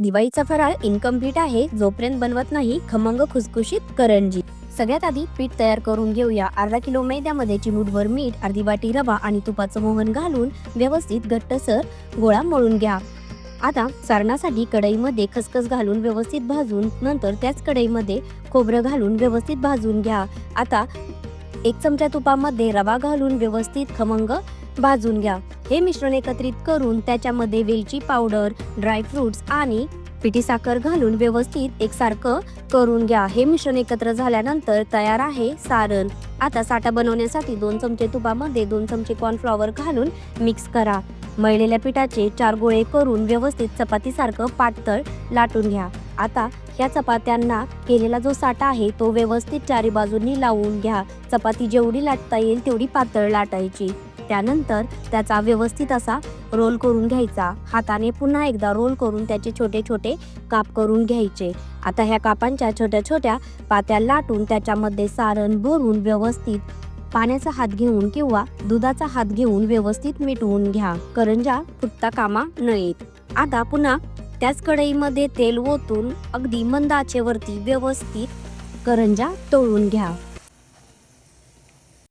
दिवाळीचा फराळ इनकम्प्लीट आहे जोपर्यंत बनवत नाही खमंग खुसखुशीत करंजी. सगळ्यात आधी पीठ तयार करून घेऊया. अर्धा किलो मैद्यामध्ये चिमूटभर मीठ अर्धी वाटी रवा आणि तुपाचं मोहन घालून व्यवस्थित घट्टसर गोळा मळून घ्या. आता सारणासाठी कढईमध्ये खसखस घालून व्यवस्थित भाजून नंतर त्याच कढईमध्ये खोबरं घालून व्यवस्थित भाजून घ्या. आता एक चमचा तुपामध्ये रवा घालून व्यवस्थित खमंग भाजून घ्या. हे मिश्रण एकत्रित करून त्याच्यामध्ये वेलची पावडर ड्रायफ्रुट्स आणि पिठी साखर घालून व्यवस्थित एकसारखं करून घ्या. हे मिश्रण एकत्र झाल्यानंतर तयार आहे सारण. आता साठा बनवण्यासाठी दोन चमचे तुपामध्ये दोन चमचे कॉर्नफ्लॉवर घालून मिक्स करा. मळलेल्या पिठाचे चार गोळे करून व्यवस्थित चपातीसारखं पातळ लाटून घ्या. आता या चपात्यांना केलेला जो साठा आहे तो व्यवस्थित चारी बाजूंनी लावून घ्या. चपाती जेवढी लाटता येईल तेवढी पातळ लाटायची. त्यानंतर त्याचा व्यवस्थित असा रोल करून घ्यायचा. हाताने पुन्हा एकदा रोल करून त्याचे छोटे छोटे काप करून घ्यायचे. आता ह्या कापांच्या छोट्या छोट्या पात्या लाटून त्याच्यामध्ये सारण भरून व्यवस्थित पाण्याचा हात घेऊन किंवा दुधाचा हात घेऊन व्यवस्थित मिटवून घ्या. करंजा फुटता कामा नयेत. आता पुन्हा त्याच कढईमध्ये तेल ओतून अगदी मंद आचेवरती व्यवस्थित करंजा तळून घ्या.